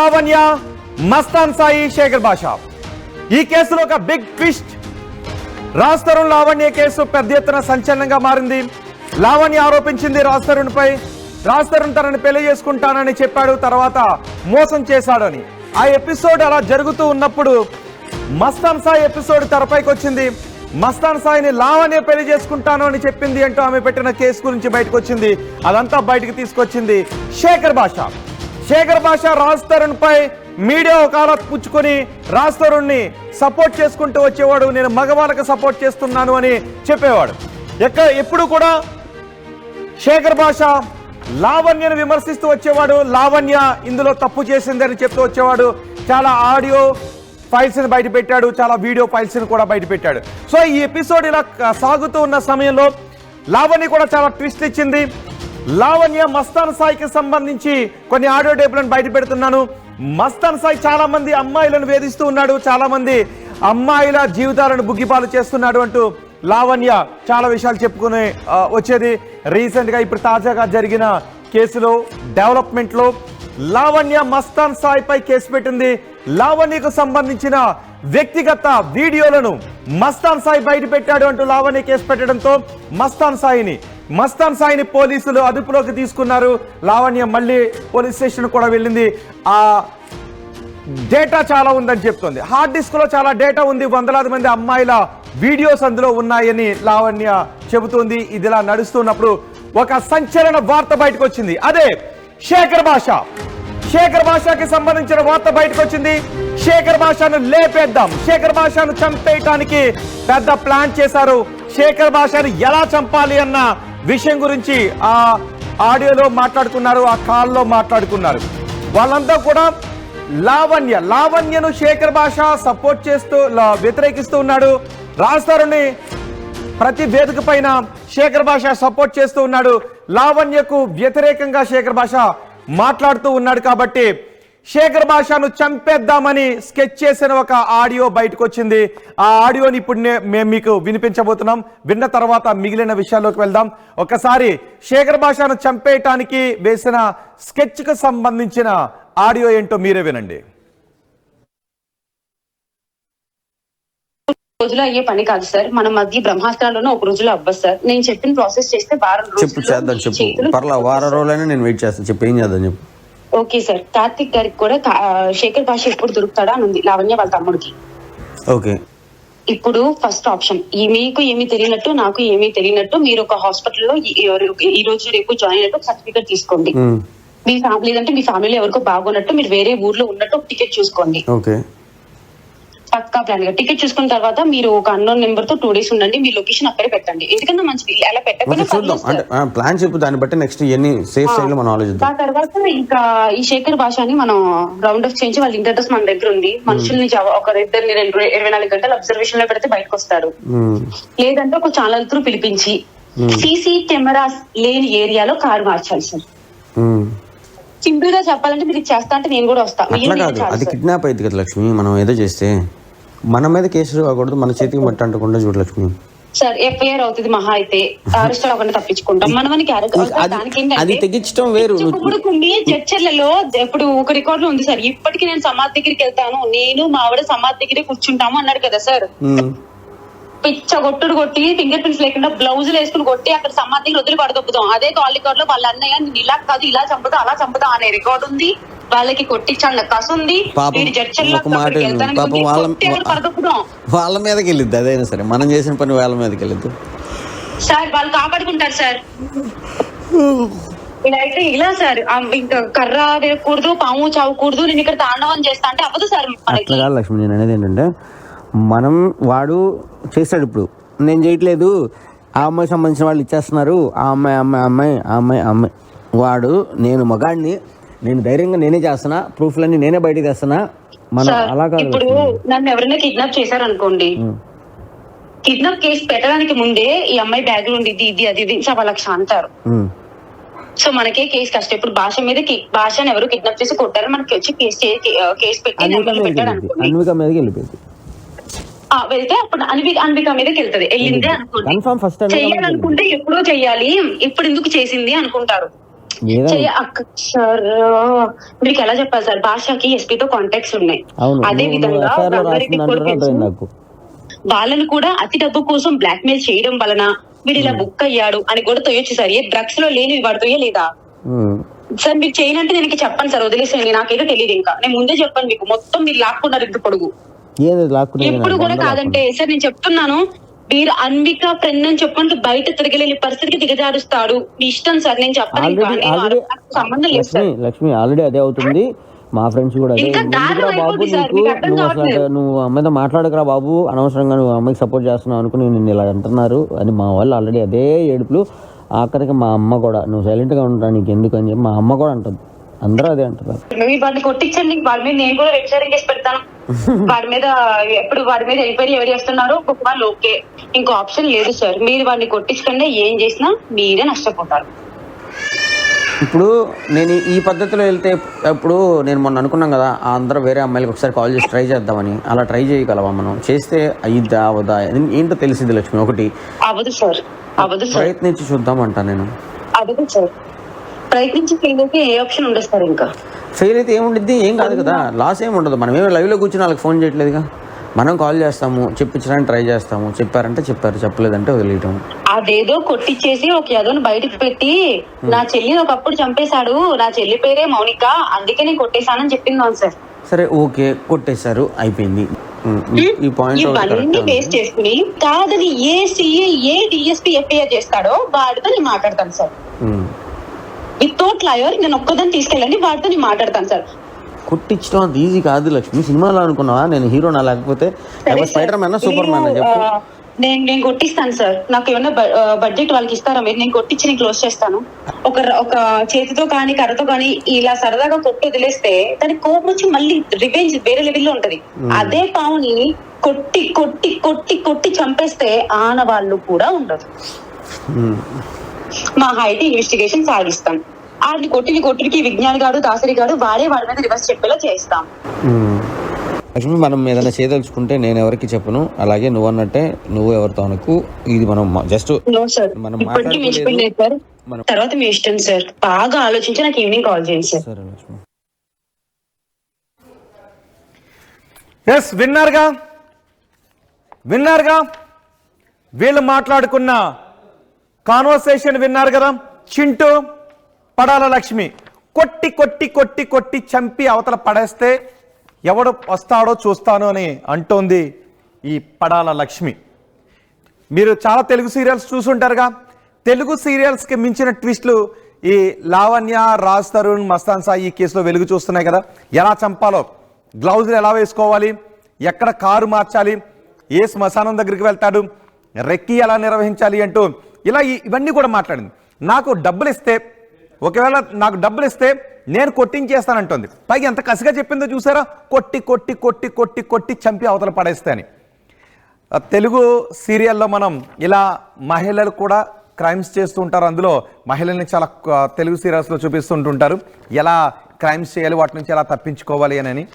లావణ్య మస్తాన్ సాయి శేఖర్ బాషా. ఈ కేసులో ఒక big twist Raj Tarun Lavanya case పెద్ద ఎత్తున సంచలనంగా మారింది. లావణ్య ఆరోపించింది రాజ్ తరుణ్ పై రాజ్ తరుణ్ తనని పెళ్ళి చేసుకుంటానని చెప్పాడు తర్వాత మోసం చేశాడని. ఆ ఎపిసోడ్ అలా జరుగుతూ ఉన్నప్పుడు మస్తాన్ సాయి ఎపిసోడ్ తెరపైకి వచ్చింది మస్తాన్ సాయిని లావణ్య పెళ్ళి చేసుకుంటాను అని చెప్పింది అంటూ ఆమె పెట్టిన కేసు గురించి బయటకు వచ్చింది అదంతా బయటకు తీసుకొచ్చింది శేఖర్ బాషా. శేఖర్ భాష రాజ్ తరుణ్ పై మీడియా ఒక పుచ్చుకొని రాజ్ తరుణ్ని సపోర్ట్ చేసుకుంటూ వచ్చేవాడు. నేను మగవాళ్ళకి సపోర్ట్ చేస్తున్నాను అని చెప్పేవాడు. ఎక్కడ ఎప్పుడు కూడా శేఖర్ భాష లావణ్యను విమర్శిస్తూ వచ్చేవాడు. లావణ్య ఇందులో తప్పు చేసిందని చెప్తూ వచ్చేవాడు. చాలా ఆడియో ఫైల్స్ని బయట పెట్టాడు. చాలా వీడియో ఫైల్స్ని కూడా బయట పెట్టాడు. సో ఈ ఎపిసోడ్ ఇలా సాగుతూ ఉన్న సమయంలో లావణ్య కూడా చాలా ట్విస్ట్ ఇచ్చింది. లావణ్య మస్తాన్ సాయికి సంబంధించి కొన్ని ఆడియో టేపులను బయట పెడుతున్నాను. మస్తాన్ సాయి చాలా మంది అమ్మాయిలను వేధిస్తూ ఉన్నాడు. చాలా మంది అమ్మాయిల జీవితాలను బుగ్గిపాలు చేస్తున్నాడు అంటూ లావణ్య చాలా విషయాలు చెప్పుకునే వచ్చేది. రీసెంట్గా ఇప్పుడు తాజాగా జరిగిన కేసులో డెవలప్మెంట్లో లావణ్య మస్తాన్ సాయిపై కేసు పెట్టింది. లావణ్యకు సంబంధించిన వ్యక్తిగత వీడియోలను మస్తాన్ సాయి బయట పెట్టాడు అంటూ లావణ్య కేసు పెట్టడంతో మస్తాన్ సాయిని మస్తాన్ సాయిని పోలీసులు అదుపులోకి తీసుకున్నారు. లావణ్య మళ్ళీ పోలీస్ స్టేషన్ కూడా వెళ్ళింది. ఆ డేటా చాలా ఉందని చెప్తోంది. హార్డ్ డిస్క్లో చాలా డేటా ఉంది. వందలాది మంది అమ్మాయిల వీడియోస్ అందులో ఉన్నాయని లావణ్య చెబుతోంది. ఇదిలా నడుస్తున్నప్పుడు ఒక సంచలన వార్త బయటకు వచ్చింది. అదే శేఖర్ భాష. శేఖర్ భాషకి సంబంధించిన వార్త బయటకు వచ్చింది. శేఖర్ భాషను లేపేద్దాం. శేఖర్ భాషను చంపేయటానికి పెద్ద ప్లాన్ చేశారు. శేఖర్ భాషను ఎలా చంపాలి అన్న విషయం గురించి ఆ ఆడియోలో మాట్లాడుకున్నారు ఆ కాల్లో మాట్లాడుకున్నారు. వాళ్ళంతా కూడా లావణ్య లావణ్యను శేఖర్ భాష సపోర్ట్ చేస్తూ లా- వ్యతిరేకిస్తూ ఉన్నాడు. రాస్తారుని ప్రతి వేదిక పైన శేఖర్ భాష సపోర్ట్ చేస్తూ ఉన్నాడు. లావణ్యకు వ్యతిరేకంగా శేఖర్ భాష మాట్లాడుతూ ఉన్నాడు కాబట్టి శేఖర్ భాషను చంపేద్దామని స్కెచ్ చేసిన ఒక ఆడియో బయటకు వచ్చింది ఆ ఆడియోని ఇప్పుడు మేము మీకు వినిపించబోతున్నాం. విన్న తర్వాత మిగిలిన విషయాల్లోకి వెళ్దాం. ఒకసారి శేఖర్ భాషను చంపేయటానికి వేసిన స్కెచ్కు సంబంధించిన ఆడియో ఏంటో మీరే వినండి. రోజులో అయ్యే పని కాదు సార్. మన మధ్య బ్రహ్మాస్త్రాలను ఒక రోజులో అవ్వదు సార్. నేను చెప్పిన ప్రాసెస్ చేస్తే వారం చెప్పు చేద్దాం చెప్పు. పర్లా వారం రోజులైనా నేను వెయిట్ చేస్తాను. చెప్పు ఏం చేద్దాం చెప్పు. ఓకే సార్ కార్తిక్ గారికి కూడా శేఖర్ భాష ఎప్పుడు దొరుకుతాడా అని ఉంది. లావణ్య వాళ్ళ తమ్ముడికి. ఓకే. ఇప్పుడు ఫస్ట్ ఆప్షన్ ఈ మీకు ఏమీ తెలియనట్టు నాకు ఏమీ తెలియనట్టు మీరు ఒక హాస్పిటల్లో ఈ- రోజు రేపు జాయిన్ అయినట్టు సర్టిఫికేట్ తీసుకోండి. మీ ఫ్యామిలీ అంటే మీ ఫ్యామిలీ ఎవరికో బాగున్నట్టు మీరు వేరే ఊర్లో ఉన్నట్టు ఒక టికెట్ చూసుకోండి. ఓకే. పక్కా ప్లాన్గా. టికెట్ చూసుకున్న తర్వాత మీరు ఒక అన్నోన్ నెంబర్తో టూ డేస్ ఉండండి మీ లొకేషన్ అక్కడే పెట్టండి. ఎందుకన్నా మంచిది అలా పెట్టకుండా. ప్లాన్ చెప్పు దాన్ని బట్టి నెక్స్ట్ ఇవన్నీ సేఫ్ సైడ్లో మనం ఆలోచిద్దాం. ఆ తర్వాత ఇంకా ఈ శేఖర్ భాషని మనం రౌండ్ ఆఫ్ చేయించి వాళ్ళ ఇంటి అడ్రస్ మన దగ్గర ఉంది. మనుషుల్ని జవ- ఒక ఇద్దరిని రెండు ఇరవై నాలుగు గంటలు అబ్జర్వేషన్లో పెడితే బయటకు వస్తారు. ఉమ్, లేదంటే ఒక ఛానల్ త్రూ పిలిపించి సీసీ కెమెరాస్ లేని ఏరియాలో కారు మార్చాలి సార్. సింపుల్గా చెప్పాలంటే మీరు చేస్తా అంటే నేను కూడా వస్తా. అట్లా మీరు కాదు. చాలు అది. కిడ్నాప్ అయింది కదా లక్ష్మి. మనం ఏదో చేస్తే మన మీద కేసు కాకూడదు మన చేతికి మట్టి అంటకుండా చూడు లక్ష్మి సార్ ఎఫ్ఐఆర్ అవుతుంది మహా అయితే. అరెస్ట్ అవ్వకుండా తప్పించుకుంటాం. మనమని అది- అది తెగించడం వేరు. చర్చలలో ఇప్పుడు ఒక రికార్డు ఉంది సార్. ఇప్పటికి నేను సమాధి దగ్గరికి వెళ్తాను. నేను మా ఆవిడ సమాధి దగ్గరే కూర్చుంటాము అన్నాడు కదా సార్. పిచ్చ కొట్టుడు కొట్టి ఫింగర్ ప్రింట్స్ లేకుండా బ్లౌజులు వేసుకుని కొట్టి అక్కడ దగ్గర వదిలి పడదొప్పుతాం అదే కాల్ రికార్డ్లో వాళ్ళ అన్నయ్య నేను ఇలా కాదు ఇలా చంపుతా అలా చంపుతా అనే రికార్డు ఉంది. వాళ్ళకి కొట్టించాలన్న కస ఉంది వాళ్ళ- మీదకి వెళ్ళిద్ది అదైనా సరే. మనం చేసిన పని వాళ్ళ మీదకి వెళ్ళిద్దు సార్ వాళ్ళు కాపాడుకుంటారు సార్. ఇదైతే ఇలా సార్ ఇంకా కర్ర వేయకూడదు పాము చావకూడదు నేను ఇక్కడ తాండవం చేస్తా అంటే అవ్వదు సార్ మనకి. అట్లా కాదు లక్ష్మి నేను అనేది ఏంటంటే మనం వాడు చేస్తాడు ఇప్పుడు. నేను చేయట్లేదు. ఆ అమ్మాయి సంబంధించిన వాళ్ళు ఇచ్చేస్తున్నారు. ఆ అమ్మాయి అమ్మాయి అమ్మాయి ఆ అమ్మాయి అమ్మాయి. వాడు నేను మగాడిని నేను ధైర్యంగా నేనే చేస్తున్నా. ప్రూఫ్లన్నీ నేనే బయటకు తెస్తున్నా. మనం అలా కాదు. ఇప్పుడు నన్ను ఎవరైనా కిడ్నాప్ చేశారు అనుకోండి. కిడ్నాప్ కేసు పెట్టడానికి ముందే ఈ అమ్మాయి బ్యాక్గ్రౌండ్ ఇది ఇది అది ఇది సవా లక్ష అంటారు. సో మనకే కేసు కష్టం. ఇప్పుడు భాష మీద భాషను ఎవరు కిడ్నాప్ చేసి కొట్టారు మనకి వచ్చి కేసు కేసు పెట్టి వెళ్ళిపోయింది. అనుకోండి. అన్విక మీదకి వెళ్ళిపోయింది. ఆ, వెళ్తే అప్పుడు అన్విక అన్విక మీదకి వెళ్తది. వెళ్ళిందే అనుకోండి. ఫస్ట్ చెయ్యాలనుకుంటే ఎప్పుడో చెయ్యాలి. ఇప్పుడు ఎందుకు చేసింది అనుకుంటారు. సార్ మీకు ఎలా చెప్పాలి సార్? భాషకి ఎస్పీ తో కాంటాక్ట్స్ ఉన్నాయి అదే విధంగా వాళ్ళని కూడా అతి డబ్బు కోసం బ్లాక్ మెయిల్ చేయడం వలన వీడు ఇలా బుక్ అయ్యాడు అని కూడా తొయ్యొచ్చు సార్. ఏ డ్రగ్స్లో లేని వాడు తొయ్యలేదా. సార్ మీరు చేయనంటే నేను ఇంక చెప్పను సార్. వదిలేసేయండి. నాకేదో తెలియదు ఇంకా. నేను ముందే చెప్పాను మీకు. మొత్తం మీరు లాక్కున్నారు ఇంత పొడుగు. ఎప్పుడు కూడా కాదంటే సార్ నేను చెప్తున్నాను మీరు అన్విక ఫ్రెండ్ అని చెప్పండి బయట తిరగలేని పరిస్థితికి దిగజారుస్తాడు. మీ ఇష్టం సార్ నేను చెప్పను సంబంధం లేదు లక్ష్మి సార్. లక్ష్మి ఆల్రెడీ అదే అవుతుంది. మా ఫ్రెండ్స్ కూడా బాబు నీకు? నువ్వు అసలు. నువ్వు అమ్మాయితో మాట్లాడకరా బాబు. అనవసరంగా నువ్వు అమ్మాయికి సపోర్ట్ చేస్తున్నావు అనుకుని నిన్ను ఇలా అంటున్నారు. అని మా వాళ్ళు ఆల్రెడీ అదే ఏడుపులు. ఆఖరికి మా అమ్మ కూడా నువ్వు సైలెంట్గా ఉంటా నీకు ఎందుకు అని చెప్పి మా అమ్మ కూడా అంటుంది. అందరూ అదే అంటున్నారు. కొట్టించండి మీద నేను కూడా చేసి పెడతాను. వాడి మీద ఎప్పుడు వాడి మీద ఎంక్వైరీ ఎవరు చేస్తున్నారో వాళ్ళు ఓకే. ఇంకో ఆప్షన్ లేదు సార్ మీరు వాడిని కొట్టించకుండా ఏం చేసినా మీరే నష్టపోతారు. ఇప్పుడు నేను ఈ పద్ధతిలో వెళ్తే ఇప్పుడు నేను మొన్న అనుకున్నాం కదా ఆ అందరూ వేరే అమ్మాయిలకు ఒకసారి కాల్ చేసి ట్రై చేద్దామని. అలా ట్రై చేయగలవా మనం? చేస్తే అయ్యిద్దా అవదా? ఏంటో తెలిసింది లక్ష్మి ఒకటి. అవదు సార్ అవదు సార్ ప్రయత్నించి చూద్దామంట నేను. అవదు సార్ ప్రయత్నించి ఏ ఆప్షన్ ఉండదు సార్ ఇంకా. ఫెయిల్ అయితే ఏముండిద్ది? ఏం కాదు కదా. లాస్ ఏమి ఉండదు మనం ఏమి లైవ్లో కూర్చొని వాళ్ళకి ఫోన్ చేయట్లేదుగా. మనం కాల్ చేస్తాము చెప్పించడానికి ట్రై చేస్తాము. చెప్పారంటే చెప్పారు చెప్పలేదంటే వదిలేయటం. అదేదో కొట్టిచ్చేసి ఒక యదోని బయటకు పెట్టి నా చెల్లిని ఒకప్పుడు చంపేశాడు. నా చెల్లి పేరే మౌనిక. అందుకే నేను కొట్టేశానని చెప్పింది సార్. సరే ఓకే. కొట్టేశారు. అయిపోయింది. ఈ- పాయింట్ బేస్ చేసుకుని కాదని ఏ సిఏ ఏ డిఎస్పీ ఎఫ్ఐఆర్ చేస్తాడో వాడితో నేను మాట్లాడతాను సార్. వితౌట్ లయర్ నేను ఒక్కదాన్ని తీసుకెళ్ళండి వాడితో నేను మాట్లాడతాను సార్. కొట్టించడం అంత ఈజీ కాదు లక్ష్మి. సినిమాలో అనుకున్నావా? నేను హీరోనా లేకపోతే స్పైడర్ మ్యాన్. సూపర్ మ్యాన్ చెప్పు. నేను నేను కొట్టిస్తాను సార్. నాకు ఏమైనా బడ్జెట్ వాళ్ళకి ఇస్తారా మీరు? నేను కొట్టించి నేను క్లోజ్ చేస్తాను. ఒక ఒక చేతితో కానీ కర్రతో కానీ ఇలా సరదాగా కొట్టి వదిలేస్తే దానికి కోపం వచ్చి మళ్ళీ రివెంజ్ వేరే లెవెల్లో ఉంటది. అదే పావుని కొట్టి కొట్టి కొట్టి కొట్టి చంపేస్తే ఆనవాళ్ళు కూడా ఉండదు మా హైట్ ఇన్వెస్టిగేషన్ సాగిస్తాం. ఆడిని కొట్టిని కొట్టికి విజ్ఞాని గాడు దాసరి గాడు వాడే వాడి మీద రివర్స్ చెప్పేలా చేస్తాం. లక్ష్మి మనం ఏదైనా చేయదలుచుకుంటే నేను ఎవరికి చెప్పను. అలాగే నువ్వు అన్నట్టే నువ్వు ఎవరితో అనకు. ఇది మనం జస్ట్ మనం- తర్వాత మీ ఇష్టం సార్ బాగా ఆలోచించి నాకు ఈవినింగ్ కాల్ చేయండి సార్ సరే లక్ష్మి. ఎస్ విన్నారుగా? విన్నారుగా? వీళ్ళు మాట్లాడుకున్న కాన్వర్సేషన్ విన్నారు కదా. చింటూ పడాల లక్ష్మి. కొట్టి కొట్టి కొట్టి కొట్టి చంపి అవతల పడేస్తే ఎవడు వస్తాడో చూస్తాను అని అంటోంది ఈ పడాల లక్ష్మి. మీరు చాలా తెలుగు సీరియల్స్ చూసుంటారుగా. తెలుగు సీరియల్స్కి మించిన ట్విస్ట్లు ఈ లావణ్య రాజ్ తరుణ్ మస్తాన్ సాయి ఈ కేసులో వెలుగు చూస్తున్నాయి కదా. ఎలా చంపాలో గ్లౌజులు ఎలా వేసుకోవాలి ఎక్కడ కారు మార్చాలి ఏ శ్మశానం దగ్గరికి వెళ్తాడు రెక్కి ఎలా నిర్వహించాలి అంటూ ఇలా ఇవన్నీ కూడా మాట్లాడింది. నాకు డబ్బులు ఇస్తే ఒకవేళ నాకు డబ్బులు ఇస్తే నేను కొట్టించేస్తానంటుంది. పైగా ఎంత కసిగా చెప్పిందో చూసారా? కొట్టి కొట్టి కొట్టి కొట్టి కొట్టి చంపి అవతల పడేస్తే అని. తెలుగు సీరియల్లో మనం ఇలా మహిళలు కూడా క్రైమ్స్ చేస్తూ ఉంటారు. అందులో మహిళల్ని చాలా తెలుగు సీరియల్స్లో చూపిస్తుంటుంటారు. ఎలా క్రైమ్స్ చేయాలి వాటి నుంచి ఎలా తప్పించుకోవాలి అని.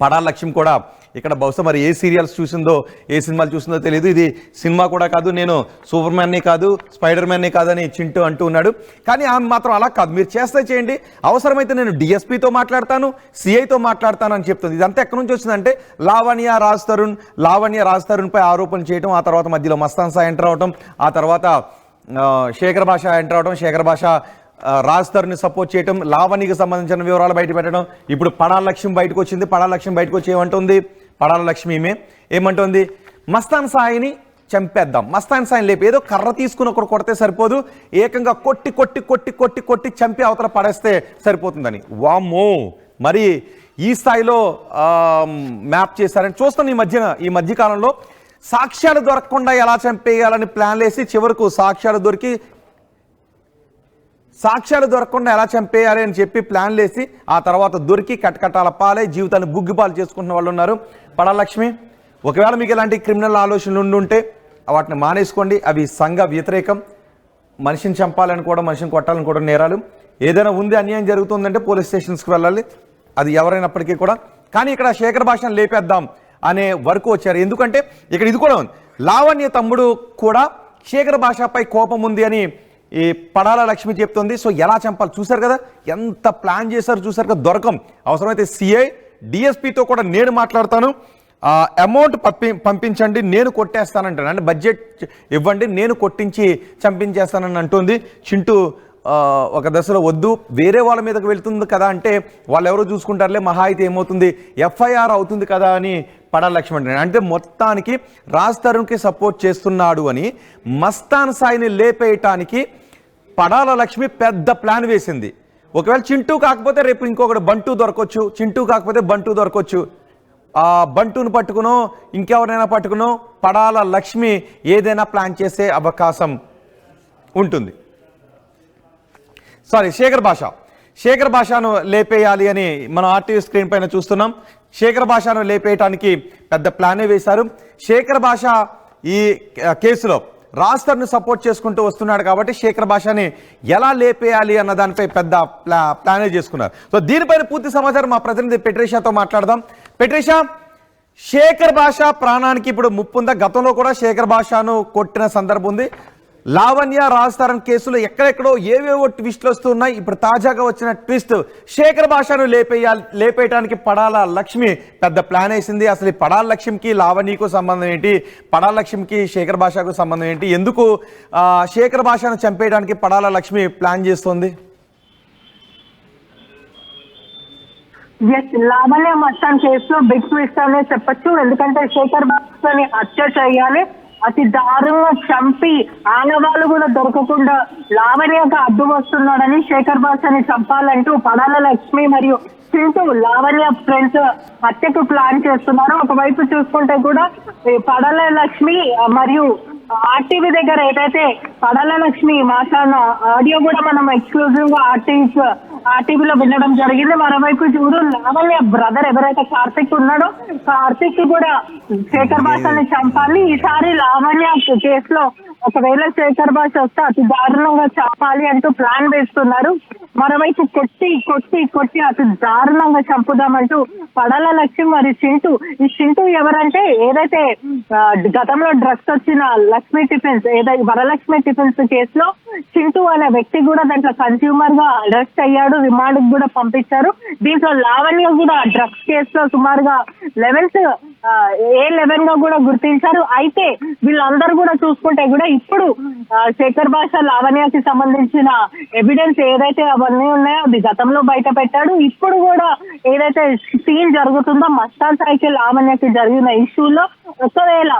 పడాల లక్ష్యం కూడా ఇక్కడ బహుశా మరి ఏ సీరియల్స్ చూసిందో ఏ సినిమాలు చూసిందో తెలియదు ఇది సినిమా కూడా కాదు నేను సూపర్ మ్యాన్ని కాదు స్పైడర్ మ్యాన్ని కాదని చింటూ అంటూ ఉన్నాడు. కానీ ఆమె మాత్రం అలా కాదు. మీరు చేస్తే చేయండి. అవసరమైతే నేను డిఎస్పీతో మాట్లాడతాను సిఐతో మాట్లాడతాను అని చెప్తుంది. ఇదంతా ఎక్కడి నుంచి వచ్చిందంటే లావణ్య రాజ్ తరుణ్ లావణ్య రాజ్ తరుణ్పై ఆరోపణలు చేయడం ఆ తర్వాత మధ్యలో మస్తాన్ సాయి ఎంటర్ అవటం ఆ తర్వాత శేఖర్ భాష ఎంటర్ అవటం శేఖర్ భాష రాజ్ తరుణ్ని సపోర్ట్ చేయటం లావణికి సంబంధించిన వివరాలు బయట పెట్టడం. ఇప్పుడు పడాల లక్ష్యం బయటకు వచ్చింది పడాల లక్ష్యం బయటకు వచ్చి ఏమంటుంది పడాల లక్ష్మి ఈమె. ఏమంటుంది? మస్తాన్ సాయిని చంపేద్దాం. మస్తాన్ సాయిని లేపు ఏదో కర్ర తీసుకుని ఒకరు కొడితే సరిపోదు. ఏకంగా కొట్టి కొట్టి కొట్టి కొట్టి కొట్టి చంపి అవతల పడేస్తే సరిపోతుందని. వామ్మో! మరి ఈ స్థాయిలో మ్యాప్ చేశారని చూస్తాం ఈ మధ్యన ఈ మధ్యకాలంలో. సాక్ష్యాలు దొరకకుండా ఎలా చంపేయాలని ప్లాన్ వేసి చివరకు సాక్ష్యాలు దొరికి సాక్ష్యాలు దొరకకుండా ఎలా చంపేయాలి అని చెప్పి ప్లాన్లు వేసి ఆ తర్వాత దొరికి కటకటాల పాలై జీవితాన్ని బుగ్గిపాలు చేసుకుంటున్న వాళ్ళు ఉన్నారు. పడాలక్ష్మి ఒకవేళ మీకు ఇలాంటి క్రిమినల్ ఆలోచనలు ఉండుంటే వాటిని మానేసుకోండి. అవి సంఘ వ్యతిరేకం. మనిషిని చంపాలని కూడా మనిషిని కొట్టాలని కూడా నేరాలు. ఏదైనా ఉంది అన్యాయం జరుగుతుందంటే పోలీస్ స్టేషన్స్కి వెళ్ళాలి. అది ఎవరైనప్పటికీ కూడా. కానీ ఇక్కడ శేఖర్ భాషను లేపేద్దాం అనే వరకు వచ్చారు. ఎందుకంటే ఇక్కడ ఇది కూడా ఉంది. లావణ్య తమ్ముడు కూడా శేఖర్ భాషపై కోపం ఉంది అని ఈ పడాల లక్ష్మి చెప్తుంది. సో ఎలా చంపాలి? చూశారు కదా? ఎంత ప్లాన్ చేశారు చూశారు కదా? దొరకం. అవసరమైతే సిఐ డిఎస్పితో కూడా నేను మాట్లాడతాను. అమౌంట్ పంపి పంపించండి నేను కొట్టేస్తానంటాను. అంటే బడ్జెట్ ఇవ్వండి నేను కొట్టించి చంపించేస్తానని అంటుంది. చింటూ ఒక దశలో వద్దు. వేరే వాళ్ళ మీదకి వెళ్తుంది కదా అంటే వాళ్ళు ఎవరో చూసుకుంటారులే మహా అయితే ఏమవుతుంది? ఎఫ్ఐఆర్ అవుతుంది కదా అని పడాల లక్ష్మణ్ అంటే మొత్తానికి రాజ్ తరుణ్కి సపోర్ట్ చేస్తున్నాడు అని మస్తాన్ సాయిని లేపేయటానికి పడాల లక్ష్మి పెద్ద ప్లాన్ వేసింది. ఒకవేళ చింటూ కాకపోతే రేపు ఇంకొకటి బంటూ దొరకవచ్చు చింటూ కాకపోతే బంటూ దొరకవచ్చు ఆ బంటూను పట్టుకునో ఇంకెవరైనా పట్టుకునో పడాల లక్ష్మి ఏదైనా ప్లాన్ చేసే అవకాశం ఉంటుంది. సారీ శేఖర్ భాష. శేఖర్ భాషను లేపేయాలి అని మనం ఆర్టీవీ స్క్రీన్ పైన చూస్తున్నాం. శేఖర్ భాషను లేపేయటానికి పెద్ద ప్లానే వేశారు. శేఖర్ భాష ఈ కేసులో రాస్తర్ను సపోర్ట్ చేసుకుంటూ వస్తున్నాడు కాబట్టి శేఖర్ భాషని ఎలా లేపేయాలి అన్న దానిపై పెద్ద ప్లా ప్లానే చేసుకున్నారు. సో దీనిపైన పూర్తి సమాచారం మా ప్రతినిధి పెట్రేషాతో మాట్లాడదాం. పెట్రేషా శేఖర్ భాష ప్రాణానికి ఇప్పుడు ముప్పు ఉందా? గతంలో కూడా శేఖర్ భాషను కొట్టిన సందర్భం ఉంది. లావణ్య రాజస్థాన్ కేసులో ఎక్కడెక్కడో ఏవేవో ట్విస్ట్లు వస్తున్నాయి. ఇప్పుడు తాజాగా వచ్చిన ట్విస్ట్ శేఖర్ భాషను లేపేయాలి లేపేయడానికి పడాల లక్ష్మి పెద్ద ప్లాన్ వేసింది. అసలు ఈ పడాల లక్ష్మికి లావణ్యకు సంబంధం ఏంటి? పడాల లక్ష్మికి శేఖర్ భాషకు సంబంధం ఏంటి? ఎందుకు శేఖర్ భాషను చంపేయడానికి పడాల లక్ష్మి ప్లాన్ చేస్తుంది? ఎస్ లావణ్య మొత్తం కేసులో బిగ్ ట్విస్ట్ అనే చెప్పొచ్చు. ఎందుకంటే శేఖర్ బాబుని హత్య చేయాలి. అతి దారుణంగా చంపి ఆనవాళ్ళు కూడా దొరకకుండా లావణ్యకు అడ్డు వస్తున్నాడని శేఖర్ బాసాని చంపాలంటూ పడాల లక్ష్మి మరియు చింటూ లావణ్య ఫ్రెండ్స్ హత్యకు ప్లాన్ చేస్తున్నారు. ఒకవైపు చూసుకుంటే కూడా ఈ పడాల లక్ష్మి మరియు ఆర్టీవీ దగ్గర ఏదైతే పడాల లక్ష్మి మాట్లాడిన ఆడియో కూడా మనం ఎక్స్క్లూజివ్గా ఆర్టీవీ ఆర్టీవీలో వినడం జరిగింది. మరోవైపు చూడు లావణ్య బ్రదర్ ఎవరైతే కార్తిక్ ఉన్నాడో కార్తిక్ కూడా శేఖర్ భాషని చంపాలి ఈసారి లావణ్య కేసులో ఒకవేళ శేఖర్ భాష వస్తే అతి దారుణంగా చంపాలి అంటూ ప్లాన్ వేస్తున్నారు. మరోవైపు కొట్టి కొట్టి కొట్టి అతి దారుణంగా చంపుదామంటూ పడాల లక్ష్యం మరి చింటూ ఈ చింటూ ఎవరంటే ఏదైతే గతంలో డ్రగ్స్ వచ్చిన లక్ష్మీ టిఫిన్స్ ఏదైతే వరలక్ష్మి టిఫిన్స్ కేసులో చింటూ అనే వ్యక్తి కూడా దాంట్లో కన్స్యూమర్గా అరెస్ట్ అయ్యాడు రిమాండ్ కూడా పంపించారు. దీంట్లో లావణ్య కూడా డ్రగ్స్ కేసులో సుమారుగా లెవెన్త్ ఏ లెవెన్గా కూడా గుర్తించారు. అయితే వీళ్ళందరూ కూడా చూసుకుంటే కూడా ఇప్పుడు ఆ, శేఖర్ భాష లావణ్యకి సంబంధించిన ఎవిడెన్స్ ఏదైతే అవన్నీ ఉన్నాయో అది గతంలో బయట పెట్టాడు. ఇప్పుడు కూడా ఏదైతే సీన్ జరుగుతుందో మస్తాన్ సాయికి లావణ్యకి జరిగిన ఇష్యూలో ఒకవేళ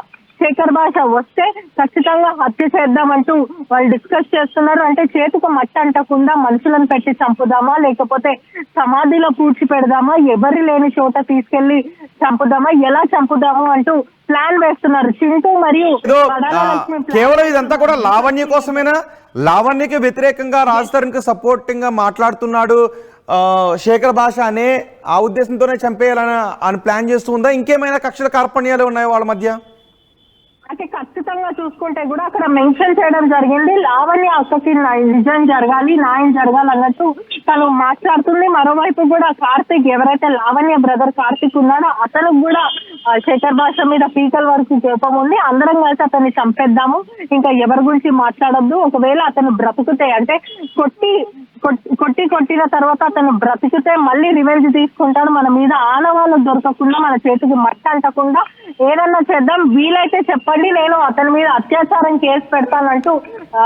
శేఖర్ భాష వస్తే ఖచ్చితంగా హత్య చేద్దామంటూ వాళ్ళు డిస్కస్ చేస్తున్నారు. అంటే చేతికి మట్టి అంటకుండా మనుషులను పెట్టి చంపుదామా? లేకపోతే సమాధిలో పూడ్చి పెడదామా ఎవరి లేని చోట తీసుకెళ్ళి చంపుదామా? ఎలా చంపుదాము అంటూ ప్లాన్ వేస్తున్నారు. చింటూ మరియు కేవలం ఇదంతా కూడా లావణ్య కోసమేనా? లావణ్యకి వ్యతిరేకంగా రాజ్ సపోర్టింగ్గా మాట్లాడుతున్నాడు శేఖర్ భాష అనే ఆ ఉద్దేశంతోనే చంపేయాలని అని ప్లాన్ చేస్తూ ఉందా? ఇంకేమైనా కక్షల కార్పణ్యాలు ఉన్నాయో వాళ్ళ మధ్య? అంటే ఖచ్చితంగా చూసుకుంటే కూడా అక్కడ మెన్షన్ చేయడం జరిగింది. లావణ్య అక్కకి నిజం జరగాలి న్యాయం జరగాలి అన్నట్టు తను మాట్లాడుతుంది. మరోవైపు కూడా కార్తిక్ ఎవరైతే లావణ్య బ్రదర్ కార్తిక్ ఉన్నాడో అతనికి కూడా శేఖర్ భాష మీద పీకల వరకు కోపం ఉంది. అందరం కలిసి అతన్ని చంపేద్దాము. ఇంకా ఎవరి గురించి మాట్లాడొద్దు. ఒకవేళ అతను బ్రతుకుతే అంటే కొట్టి కొట్టి కొట్టిన తర్వాత అతను బ్రతికితే మళ్ళీ రివెంజ్ తీసుకుంటాడు. మన మీద ఆనవాళ్ళు దొరకకుండా మన చేతికి మట్టి అంటకుండా ఏదన్నా చేద్దాం. వీలైతే చెప్పండి. నేను అతని మీద అత్యాచారం కేసు పెడతానంటూ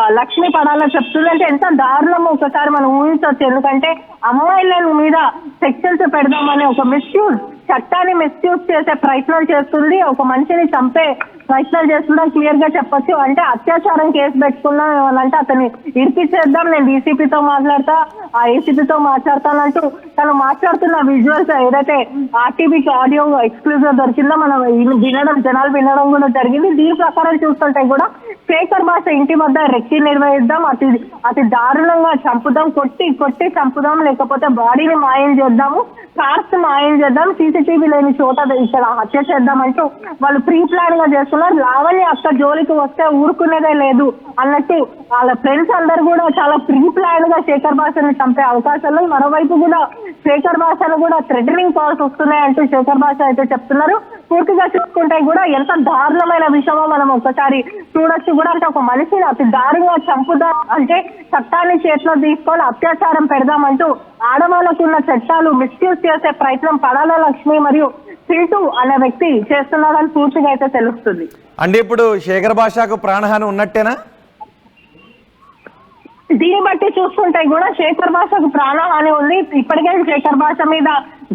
లక్ష్మి పడాలని చెప్తుందంటే ఎంత దారుణం ఒకసారి మనం ఊహించవచ్చు. ఎందుకంటే అమ్మాయిల మీద సెక్షన్స్ పెడదామని ఒక మిస్యూజ్ చట్టాన్ని మిస్యూజ్ చేసే ప్రయత్నం చేస్తుంది. ఒక మనిషిని చంపే ప్రయత్నాలు చేస్తుందని క్లియర్గా చెప్పొచ్చు. అంటే అత్యాచారం కేసు పెట్టుకున్నాం ఏమనంటే అతన్ని ఇరికిచ్చేద్దాం. నేను డీసీపీతో మాట్లాడతా ఆ ఏసీపీతో మాట్లాడతానంటూ తను మాట్లాడుతున్న విజువల్స్ ఏదైతే ఆర్టీబీకి ఆడియో ఎక్స్క్లూజివ్ దొరికిందో మనం వినడం జనాలు వినడం కూడా జరిగింది. దీని ప్రకారం చూస్తుంటే కూడా శేఖర్ భాష ఇంటి వద్ద రెక్కి నిర్వహిద్దాం అతి అతి దారుణంగా చంపుదాం కొట్టి కొట్టి చంపుదాం లేకపోతే బాడీని మాయం చేద్దాము. కార్స్ మాయం చేద్దాం? సీసీటీవీ లేని చోట ఇక్కడ హత్య చేద్దాం అంటూ వాళ్ళు ప్రీ ప్లాన్గా చేస్తున్నారు. లావణ్య అక్క జోలికి వస్తే ఊరుకునేదే లేదు అన్నట్టు వాళ్ళ ఫ్రెండ్స్ అందరు కూడా చాలా ప్రీ ప్లాన్గా శేఖర్ భాషను చంపే అవకాశాలు మరోవైపు కూడా శేఖర్ భాషను కూడా థ్రెటనింగ్ కాల్స్ వస్తున్నాయి అంటూ శేఖర్ భాష అయితే చెప్తున్నారు. పూర్తిగా చూసుకుంటే కూడా ఎంత దారుణమైన విషయమో మనం ఒకసారి చూడొచ్చు. కూడా అంటే ఒక మనిషిని అతి దారుణంగా చంపుదాం అంటే చట్టాన్ని చేతిలో తీసుకొని అత్యాచారం పెడదామంటూ ఆడవాళ్ళకు ఉన్న చట్టాలు మిస్యూజ్ చేసే ప్రయత్నం పడాల లక్ష్మి మరియు సింటూ అనే వ్యక్తి చేస్తున్నాడని పూర్తిగా అయితే తెలుస్తుంది. అంటే ఇప్పుడు శేఖర్ భాషకు ప్రాణహాని ఉన్నట్టేనా? దీన్ని బట్టి చూస్తుంటే కూడా శేఖర్ భాషకు ప్రాణహాని ఉంది. ఇప్పటికే శేఖర్ భాష మీద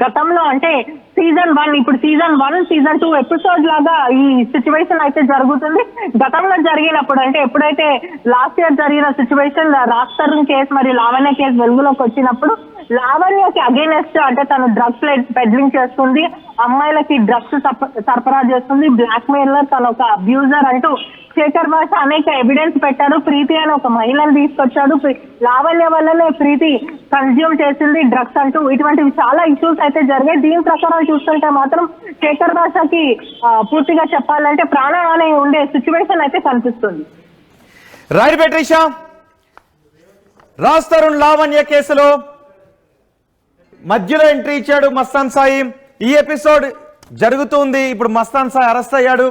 గతంలో అంటే సీజన్ వన్ ఇప్పుడు season one season two episode లాగా ఈ సిచ్యువేషన్ అయితే జరుగుతుంది. గతంలో జరిగినప్పుడు అంటే ఎప్పుడైతే లాస్ట్ ఇయర్ జరిగిన సిచ్యువేషన్ రాస్తరుణ్ కేసు మరియు లావణ్య కేసు వెలుగులోకి వచ్చినప్పుడు లావణ్యకి అగేనెస్ట్ అంటే తను డ్రగ్స్ పెడ్లింగ్ చేస్తుంది. అమ్మాయిలకి డ్రగ్స్ సరఫరా చేస్తుంది. బ్లాక్ మెయిలర్ తను ఒక అబ్యూజర్ అంటూ శేఖర్ భాష అనేక ఎవిడెన్స్ పెట్టారు ప్రీతి అని ఒక మహిళను తీసుకొచ్చాడు. ప్రి- లావణ్య వల్లనే ప్రీతి కన్జ్యూమ్ చేసింది డ్రగ్స్ అంటూ. ఇటువంటివి చాలా ఇష్యూస్ అయితే జరిగాయి. దీని ప్రకారం చూస్తుంటే మాత్రం శేఖర్ భాషకి పూర్తిగా చెప్పాలంటే ప్రాణహాని ఉండే సిచ్యువేషన్ అయితే కనిపిస్తుంది. రైట్ బెట్రిషా రాజ్ తరుణ్ లావణ్య కేసులో మధ్యలో ఎంట్రీ ఇచ్చాడు మస్తాన్ సాయి. ఈ ఎపిసోడ్ జరుగుతుంది. ఇప్పుడు మస్తాన్ సాయి అరెస్ట్ అయ్యాడు.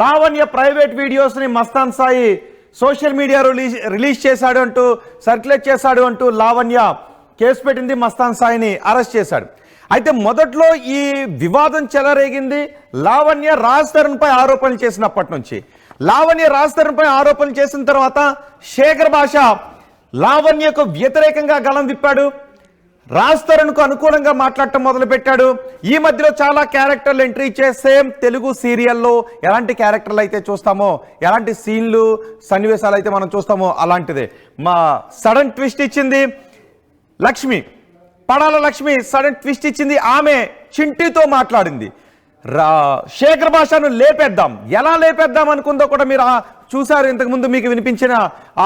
లావణ్య ప్రైవేట్ వీడియోస్ని Mastan Sai social media release release చేశాడు అంటూ సర్క్యులేట్ చేశాడు అంటూ లావణ్య కేసు పెట్టింది మస్తాన్ సాయిని అరెస్ట్ చేశాడు. అయితే మొదట్లో ఈ వివాదం చెలరేగింది లావణ్య రాజ్ తరుణ్పై ఆరోపణలు చేసినప్పటి నుంచి. లావణ్య రాజ్ తరుణ్ పై ఆరోపణలు చేసిన తర్వాత శేఖర్ భాష లావణ్యకు వ్యతిరేకంగా గలం విప్పాడు. రాజ్ తరుణ్కు అనుకూలంగా మాట్లాడటం మొదలుపెట్టాడు. ఈ మధ్యలో చాలా క్యారెక్టర్లు ఎంట్రీ ఇచ్చే సేమ్ తెలుగు సీరియల్లో ఎలాంటి క్యారెక్టర్లు అయితే చూస్తామో ఎలాంటి సీన్లు సన్నివేశాలు అయితే మనం చూస్తామో అలాంటిదే. మా సడన్ ట్విస్ట్ ఇచ్చింది లక్ష్మి. పడాల లక్ష్మి సడన్ ట్విస్ట్ ఇచ్చింది ఆమె చింటితో మాట్లాడింది. రా శేఖర్ భాషను లేపేద్దాం. ఎలా లేపేద్దాం అనుకుందో కూడా మీరు చూశారు. ఇంతకుముందు మీకు వినిపించిన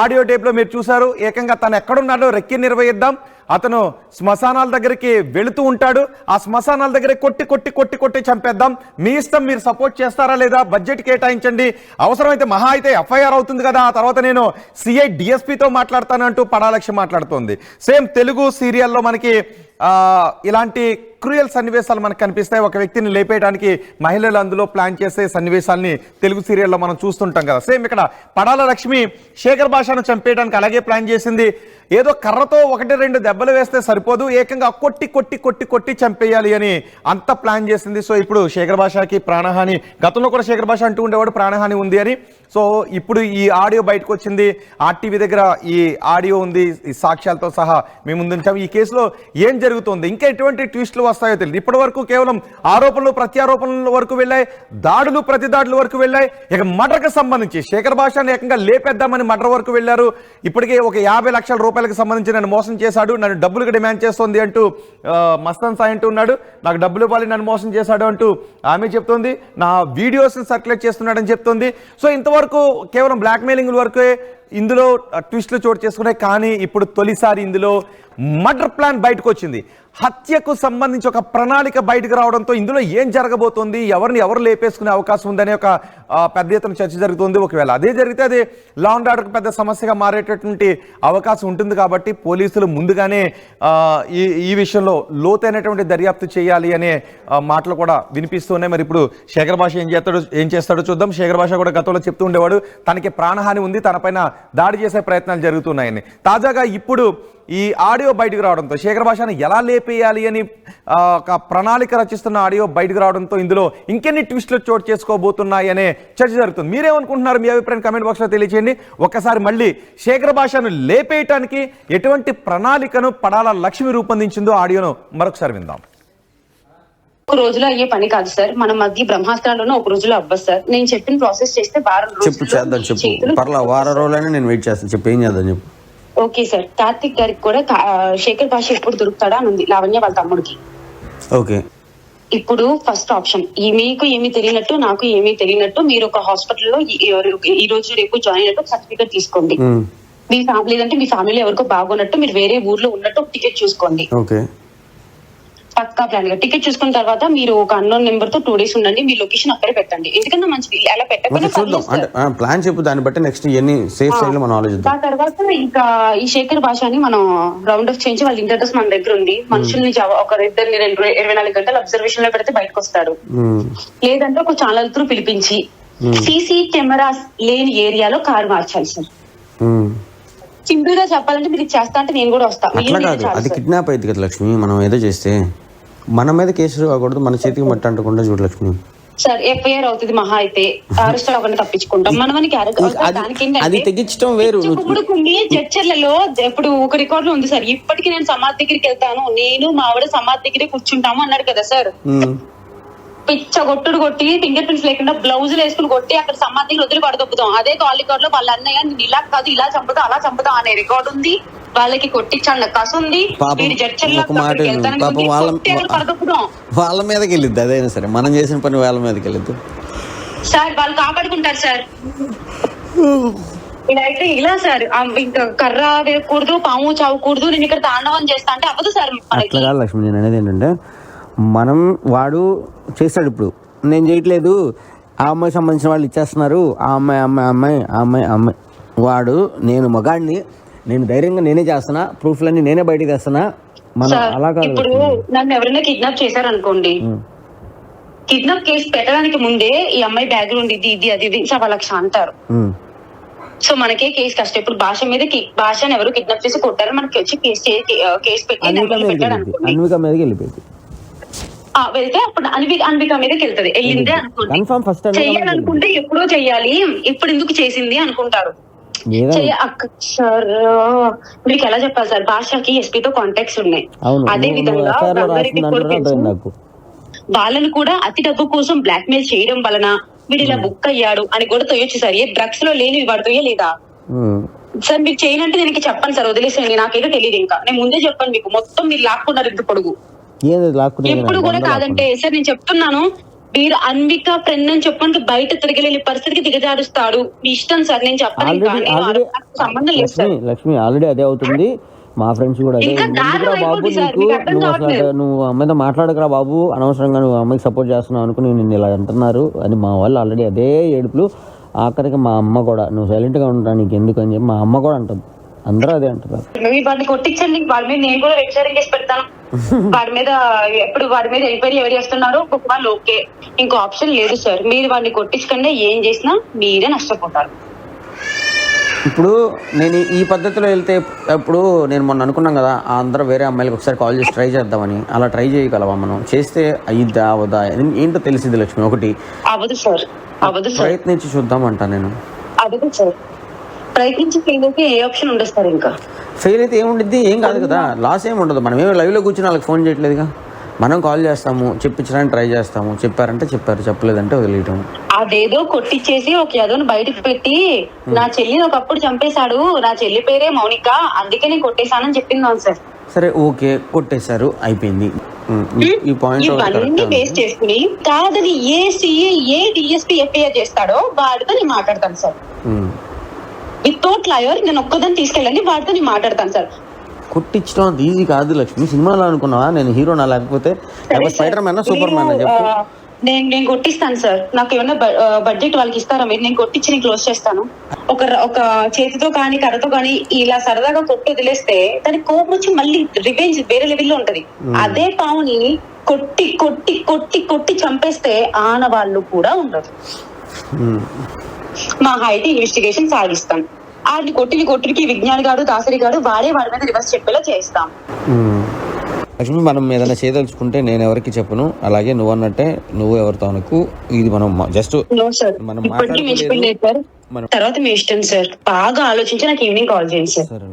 ఆడియో టేప్లో మీరు చూశారు. ఏకంగా తను ఎక్కడున్నాడో రెక్కి నిర్వహిద్దాం. అతను శ్మశానాల దగ్గరికి వెళుతూ ఉంటాడు. ఆ శ్మశానాల దగ్గర కొట్టి కొట్టి కొట్టి కొట్టి చంపేద్దాం. మీ ఇష్టం మీరు సపోర్ట్ చేస్తారా లేదా? బడ్జెట్ కేటాయించండి. అవసరమైతే మహా అయితే ఎఫ్ఐఆర్ అవుతుంది కదా. ఆ తర్వాత నేను సిఐ డిఎస్పీతో మాట్లాడతానంటూ పడాలక్ష్యం మాట్లాడుతోంది. సేమ్ తెలుగు సీరియల్లో మనకి ఇలాంటి క్రూయల్ సన్నివేశాలు మనకు కనిపిస్తాయి. ఒక వ్యక్తిని లేపేయడానికి మహిళలు అందులో ప్లాన్ చేసే సన్నివేశాలని తెలుగు సీరియల్లో మనం చూస్తుంటాం కదా. సేమ్ ఇక్కడ పడాల లక్ష్మి శేఖర్ భాషను చంపేయడానికి అలాగే ప్లాన్ చేసింది. ఏదో కర్రతో ఒకటి రెండు దెబ్బలు వేస్తే సరిపోదు. ఏకంగా కొట్టి కొట్టి కొట్టి కొట్టి చంపేయాలి అని అంత ప్లాన్ చేసింది. సో ఇప్పుడు శేఖర్ భాషకి ప్రాణహాని గతంలో కూడా శేఖర్ భాష అంటూ ఉండేవాడు ప్రాణహాని ఉంది అని. సో ఇప్పుడు ఈ ఆడియో బయటకు వచ్చింది. ఆర్టీవీ దగ్గర ఈ ఆడియో ఉంది. ఈ సాక్ష్యాలతో సహా మేము ముందుంచాము ఈ కేసులో ఏం జరుగుతుంది? ఇంకా ఎటువంటి ట్విస్టులు వస్తాయో తెలియదు ఇప్పటి వరకు కేవలం ఆరోపణలు ప్రత్యారోపణల వరకు వెళ్ళాయి దాడులు ప్రతి దాడుల వరకు వెళ్ళాయి. ఇక మటర్కి సంబంధించి శేఖర్ భాషను ఏకంగా లేపేద్దామని మటర్ వరకు వెళ్ళారు. ఇప్పటికే ఒక యాభై లక్షల రూపాయలకు సంబంధించి నన్ను మోసం చేశాడు నన్ను డబ్బులకు డిమాండ్ చేస్తోంది అంటూ మస్తాన్ సాయి అంటూ ఉన్నాడు. నాకు డబ్బులు ఇవ్వాలి నన్ను మోసం చేశాడు అంటూ ఆమె చెప్తోంది. నా వీడియోస్ని సర్క్యులేట్ చేస్తున్నాడని చెప్తోంది. సో ఇంతవరకు కేవలం బ్లాక్మెయిలింగ్ వరకే ఇందులో ట్విస్ట్లు చోటు చేసుకున్నాయి. కానీ ఇప్పుడు తొలిసారి ఇందులో మర్డర్ ప్లాన్ బయటకు వచ్చింది హత్యకు సంబంధించి ఒక ప్రణాళిక బయటకు రావడంతో ఇందులో ఏం జరగబోతోంది? ఎవరిని ఎవరు లేపేసుకునే అవకాశం ఉందనే ఒక పెద్ద ఎత్తున చర్చ జరుగుతుంది. ఒకవేళ అదే జరిగితే అది లా అండ్ ఆర్డర్కి పెద్ద సమస్యగా మారేటటువంటి అవకాశం ఉంటుంది కాబట్టి పోలీసులు ముందుగానే ఈ ఈ విషయంలో లోతైనటువంటి దర్యాప్తు చేయాలి అనే మాటలు కూడా వినిపిస్తున్నాయి మరి ఇప్పుడు శేఖర్ భాష ఏం చేస్తాడో ఏం చేస్తాడో చూద్దాం. శేఖర్ భాష కూడా గతంలో చెప్తూ ఉండేవాడు తనకి ప్రాణహాని ఉంది తనపైన దాడి చేసే ప్రయత్నాలు జరుగుతున్నాయని. తాజాగా ఇప్పుడు ఈ ఆడియో బయటకు రావడంతో శేఖర్ భాషను ఎలా లేపేయాలి అని ఒక ప్రణాళిక రచిస్తున్న ఆడియో బయటకు రావడంతో ఇందులో ఇంకెన్ని ట్విస్టులు చోటు చేసుకోబోతున్నాయి అనే చర్చ జరుగుతుంది. మీరేమనుకుంటున్నారు? మీ అభిప్రాయం కమెంట్ బాక్స్లో తెలియచేయండి. ఒక్కసారి మళ్ళీ శేఖర్ భాషను లేపేయటానికి ఎటువంటి ప్రణాళికను పడాల లక్ష్మి రూపొందించిందో ఆడియోను మరొకసారి విందాం. ఒక రోజులో అయ్యే పని కాదు సార్. మన మధ్య బ్రహ్మాస్త్రాలను ఒక రోజులో అవ్వదు సార్. నేను చెప్పిన ప్రాసెస్ చేస్తే వారం చెప్పు రోజుల్లో చేద్దాం చెప్పు. పర్లా వారం రోజులైనా నేను వెయిట్ చేస్తాను. చెప్పు ఏం చేద్దాం చెప్పు. Okay sir. కార్తిక్ గారికి కూడా శేఖర్ భాష ఎప్పుడు దొరుకుతాడా అని ఉంది. లావణ్య వాళ్ళ తమ్ముడికి. ఓకే. ఇప్పుడు ఫస్ట్ ఆప్షన్. ఈ మీకు ఏమీ తెలియనట్టు నాకు ఏమీ తెలియనట్టు మీరు ఒక హాస్పిటల్లో ఈ- రోజు రేపు జాయిన్ అయినట్టు సర్టిఫికేట్ తీసుకోండి. మీ ఫ్యామిలీ అంటే మీ ఫ్యామిలీ ఎవరికో బాగున్నట్టు మీరు వేరే ఊర్లో ఉన్నట్టు టికెట్ చూసుకోండి. ఓకే. పక్కా ప్లాన్గా. టికెట్ చూసుకున్న తర్వాత మీరు ఒక అన్నోన్ నెంబర్తో టూ డేస్ ఉండండి మీ లొకేషన్ అక్కడే పెట్టండి. ఎందుకంటే మంచిది అలా పెట్టకుండా ప్లాన్ చెప్పు దాన్ని బట్టి నెక్స్ట్ ఇవన్నీ సేఫ్ సైడ్లో మనం ఆలోచిద్దాం. దాని తర్వాత ఇంకా ఈ శేఖర్ భాషని మనం రౌండ్ ఆఫ్ చేయించి వాళ్ళ ఇంటర్వ్యూస్ మన దగ్గర ఉంది. మనుషుల్ని ఒక ఇద్దరిని రెండు ఇరవై నాలుగు గంటలు అబ్జర్వేషన్లో పెడితే బయటకు వస్తారు లేదంటే ఒక ఛానల్ త్రూ పిలిపించి సీసీ కెమెరాస్ లేని ఏరియాలో కారు మార్చాలి సార్. సింపుల్గా చెప్పాలంటే మీరు చేస్తా అంటే నేను కూడా వస్తా. మీరు అట్లా మీరు కాదు. చాలు అది. కిడ్నాప్ అయింది కదా లక్ష్మి. మనం ఏదో చేస్తే మన మీద కేసు కాకూడదు మన చేతికి మట్టి అంటకుండా చూడు లక్ష్మి. సార్ ఎఫ్ఐఆర్ అవుతుంది మహా అయితే. అరెస్ట్ అవ్వకుండా తప్పించుకుంటాం. మనమని అది తెగించడం వేరు. చర్చలలో ఇప్పుడు ఒక రికార్డ్ ఉంది సార్. ఇప్పటికి నేను సమాధి దగ్గరికి వెళ్తాను. నేను మా ఆవిడ సమాధి దగ్గరే కూర్చుంటాము అన్నాడు కదా సార్. పిచ్చ కొట్టుడు కొట్టి ఫింగర్ ప్రింట్స్ లేకుండా బ్లౌజులు వేసుకుని కొట్టి అక్కడ సమాధి దగ్గర వదిలి పడదొప్పుతాం అదే కాల్ రికార్డ్లో వాళ్ళ అన్నయ్య నేను ఇలా కాదు ఇలా చంపుతా అలా చంపుతా అనే రికార్డ్ ఉంది. వాళ్ళకి కొట్టించాడు కస ఉంది వాళ్ళ- మీదకి వెళ్ళిద్ది అదైనా సరే. మనం చేసిన పని వాళ్ళ మీదకి వెళ్ళిద్దు. సార్ వాళ్ళు కాపాడుకుంటారు సార్. ఇదైతే ఇలా సార్ ఇంకా కర్ర వేయకూడదు పాము చావకూడదు నేను ఇక్కడ తాండవం చేస్తా అంటే అవ్వదు సార్ అట్లా కాదు లక్ష్మి నేను అనేది ఏంటంటే మనం వాడు చేస్తాడు ఇప్పుడు. నేను చేయట్లేదు ఆ అమ్మాయి సంబంధించిన వాళ్ళు ఇచ్చేస్తున్నారు ఆ అమ్మాయి అమ్మాయి అమ్మాయి ఆ అమ్మాయి అమ్మాయి. వాడు నేను మగాడిని నేను ధైర్యంగా నేనే చేస్తున్నా ప్రూఫ్లన్నీ నేనే బయటికి తెస్తున్నా. మనం అలా కాదు. ఇప్పుడు. నన్ను ఎవరైనా కిడ్నాప్ చేశారనుకోండి ఉం. కిడ్నాప్ కేసు పెట్టడానికి ముందే ఈ అమ్మాయి బ్యాక్గ్రౌండ్ ఇది ఇది అది ఇది సవా లక్ష అంటారు. సో మనకే కేసు కష్టం. ఇప్పుడు భాష మీద భాషను ఎవరు కిడ్నాప్ చేసి కొట్టారు మనకి వచ్చి కేసు కేసు పెట్టి అన్విక మీదకి వెళ్ళిపోయింది. అనుకోండి. వెళ్తే అప్పుడు అన్విక అన్విక మీదకి వెళ్తది. వెళ్ళిందే అనుకోండి. కన్ఫర్మ్ ఫస్ట్ చెయ్యాలనుకుంటే ఎప్పుడో చెయ్యాలి ఇప్పుడు ఎందుకు చేసింది అనుకుంటారు. సార్ మీకు ఎలా చెప్పాలి సార్? భాషకి కాంటాక్ట్స్ ఉన్నాయి. అదే విధంగా నాకు. వాళ్ళని కూడా అతి డబ్బు కోసం బ్లాక్ మెయిల్ చేయడం వలన వీడు ఇలా బుక్ అయ్యాడు అని కూడా తొయ్యొచ్చు సార్. ఏ డ్రగ్స్లో లేని వాడు తొయ్యలేదా? ఉం. సార్ మీరు చేయనంటే నేను ఇంక చెప్పను సార్ వదిలేసేయండి నాకేదో తెలియదు ఇంకా. నేను ముందే చెప్పాను మీకు మొత్తం మీరు లాక్కున్నారు ఇంత పొడుగు. ఎప్పుడు కూడా కాదంటే సార్ నేను చెప్తున్నాను మీరు అన్విక ఫ్రెండ్ అని చెప్పడానికి బయట తిరగలేని పరిస్థితికి దిగజారుస్తాడు. మీ ఇష్టం సార్ నేను నాకు సంబంధం లేదు సార్. లక్ష్మి ఆల్రెడీ అదే అవుతుంది. మా ఫ్రెండ్స్ కూడా అదే. ఎందుకురా బాబు నీకు? నువ్వు అసలు. నువ్వు అమ్మాయితో మాట్లాడకరా బాబు. అనవసరంగా నువ్వు అమ్మాయికి సపోర్ట్ చేస్తున్నావు అనుకుని నిన్ను ఇలా అంటున్నారు. అని మా వాళ్ళు ఆల్రెడీ అదే ఏడుపులు. ఆఖరికి మా అమ్మ కూడా నువ్వు సైలెంట్గా ఉంటా నీకు ఎందుకు అని చెప్పి మా అమ్మ కూడా అంటుంది. అందరూ అదే అంటున్నారు. మీరు వాడిని కొట్టించండి వాడి మీద నేను కూడా వెబ్సైరింగ్ చేసి పెడతాను. వాడి మీద ఎప్పుడు వాడి మీద ఎంక్వైరీ ఎవరు చేస్తున్నారో వాళ్ళు ఓకే. ఇంకో ఆప్షన్ లేదు సార్ మీరు వాడిని కొట్టించకుండా ఏం చేసినా మీరే నష్టపోతారు. ఇప్పుడు నేను ఈ పద్ధతిలో వెళ్తే ఇప్పుడు నేను మొన్న అనుకున్నాం కదా ఆ అందరూ వేరే అమ్మాయిలకు ఒకసారి కాల్ చేసి ట్రై చేద్దామని. అలా ట్రై చేయగలవా మనం? చేస్తే అయ్యిద్దా అవదా? ఏంటో తెలిసింది లక్ష్మి ఒకటి. ప్రయత్నించి చూద్దామంట నేను. అవ్వదు సార్ ప్రయత్నించి ఫెయిల్ అయితే ఏ ఆప్షన్ ఉండదు సార్ ఇంకా. ఫెయిల్ అయితే ఏముండిద్ది? ఏం కాదు కదా. లాస్ ఏమి ఉండదు. మనం ఏమి లైవ్లో కూర్చొని వాళ్ళకి ఫోన్ చేయట్లేదుగా మనం కాల్ చేస్తాము చెప్పించడానికి ట్రై చేస్తాము. చెప్పారంటే చెప్పారు. చెప్పలేదంటే వదిలేయటం. అదేదో కొట్టిచ్చేసి ఒక యదోని బయటకు పెట్టి నా చెల్లిని ఒకప్పుడు చంపేశాడు. నా చెల్లి పేరే మౌనిక. అందుకే నేను కొట్టేశానని చెప్పింది సార్. సరే ఓకే. కొట్టేశారు. అయిపోయింది. ఉమ్, ఈ- పాయింట్ కరెక్టే బేస్. చేసుకుని కాదని ఏ సిఏ ఏ డిఎస్పీ ఎఫ్ఐఆర్ చేస్తాడో వాడితో నేను మాట్లాడతాను సార్. వితౌట్ లయర్ నేను ఒక్కదాన్ని తీసుకెళ్ళండి వాడితో నేను మాట్లాడతాను సార్. కొట్టించడం అంత ఈజీ కాదు లక్ష్మి. సినిమాలో అనుకున్నావా? నేను హీరోనా లేకపోతే స్పైడర్ మ్యాన్. సూపర్ మ్యాన్ చెప్పు. నేను నేను కొట్టిస్తాను సార్. నాకు ఏమైనా బడ్జెట్ వాళ్ళకి ఇస్తారా? మీరు నేను కొట్టించి నేను క్లోజ్ చేస్తాను. ఒక ఒక చేతితో కానీ కర్రతో కానీ ఇలా సరదాగా కొట్టి వదిలేస్తే దానికి కోపం వచ్చి మళ్ళీ రివెంజ్ వేరే లెవెల్లో ఉంటది. అదే పావుని కొట్టి కొట్టి కొట్టి కొట్టి చంపేస్తే ఆనవాళ్ళు కూడా ఉండదు మా హైట్ ఇన్వెస్టిగేషన్ సాగిస్తాం. ఆడిని కొట్టిని కొట్టికి విజ్ఞాని గాడు దాసరి గాడు వాడే వాడి మీద రివర్స్ చెప్పేలా చేస్తాం. లక్ష్మి మనం ఏదైనా చేయదలుచుకుంటే నేను ఎవరికి చెప్పను. అలాగే నువ్వు అన్నట్టే నువ్వు ఎవరితో అనకు. ఇది మనం జస్ట్ మనం తర్వాత మీ ఇష్టం సార్ బాగా ఆలోచించి నాకు ఈవినింగ్ కాల్ చేయండి సరే.